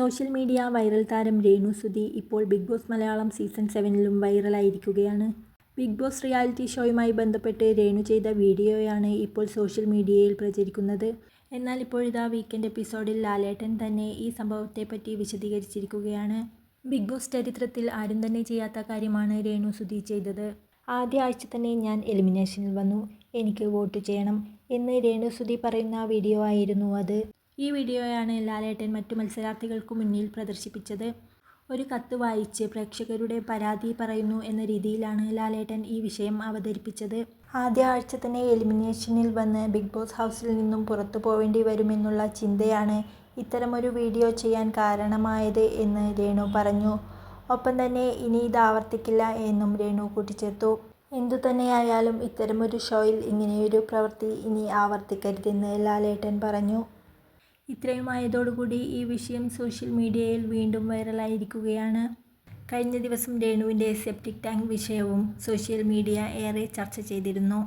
Social media viral താരം രേണു സുധി ഇപ്പോൾ big Boss Malayalam season സെവനിലും വൈറലായിരിക്കുകയാണ്. ബിഗ് ബോസ് റിയാലിറ്റി ഷോയുമായി ബന്ധപ്പെട്ട് രേണു ചെയ്ത വീഡിയോയാണ് ഇപ്പോൾ സോഷ്യൽ മീഡിയയിൽ പ്രചരിക്കുന്നത്. എന്നാൽ ഇപ്പോഴിതാ വീക്കെൻഡ് എപ്പിസോഡിൽ ലാലേട്ടൻ തന്നെ ഈ സംഭവത്തെപ്പറ്റി വിശദീകരിച്ചിരിക്കുകയാണ്. ബിഗ് ബോസ് ചരിത്രത്തിൽ ആരും തന്നെ ചെയ്യാത്ത കാര്യമാണ് രേണു സുധി ചെയ്തത്. ആദ്യ ആഴ്ച തന്നെ ഞാൻ എലിമിനേഷനിൽ വന്നു. എനിക്ക് വോട്ട് ചെയ്യണം എന്ന് രേണു സുധി പറയുന്ന വീഡിയോ ആയിരുന്നു അത്. ഈ വീഡിയോയാണ് ലാലേട്ടൻ മറ്റു മത്സരാർത്ഥികൾക്ക് മുന്നിൽ പ്രദർശിപ്പിച്ചത്. ഒരു കത്ത് വായിച്ച് പ്രേക്ഷകരുടെ പരാതി പറയുന്നു എന്ന രീതിയിലാണ് ലാലേട്ടൻ ഈ വിഷയം അവതരിപ്പിച്ചത്. ആദ്യ ആഴ്ച തന്നെ എലിമിനേഷനിൽ വന്ന് ബിഗ് ബോസ് ഹൗസിൽ നിന്നും പുറത്തു പോവേണ്ടി വരുമെന്നുള്ള ചിന്തയാണ് ഇത്തരമൊരു വീഡിയോ ചെയ്യാൻ കാരണമായത് എന്ന് രേണു പറഞ്ഞു. ഒപ്പം തന്നെ ഇനി ഇത് ആവർത്തിക്കില്ല എന്നും രേണു കൂട്ടിച്ചേർത്തു. എന്തു തന്നെയായാലും ഇത്തരമൊരു ഷോയിൽ ഇങ്ങനെയൊരു പ്രവൃത്തി ഇനി ആവർത്തിക്കരുതെന്ന് ലാലേട്ടൻ പറഞ്ഞു. ഇത്രയുമായതോടുകൂടി ഈ വിഷയം സോഷ്യൽ മീഡിയയിൽ വീണ്ടും വൈറലായിരിക്കുകയാണ്. കഴിഞ്ഞ ദിവസം രേണുവിന്റെ സെപ്റ്റിക് ടാങ്ക് വിഷയവും സോഷ്യൽ മീഡിയ ഏറെ ചർച്ച ചെയ്തിരുന്നു.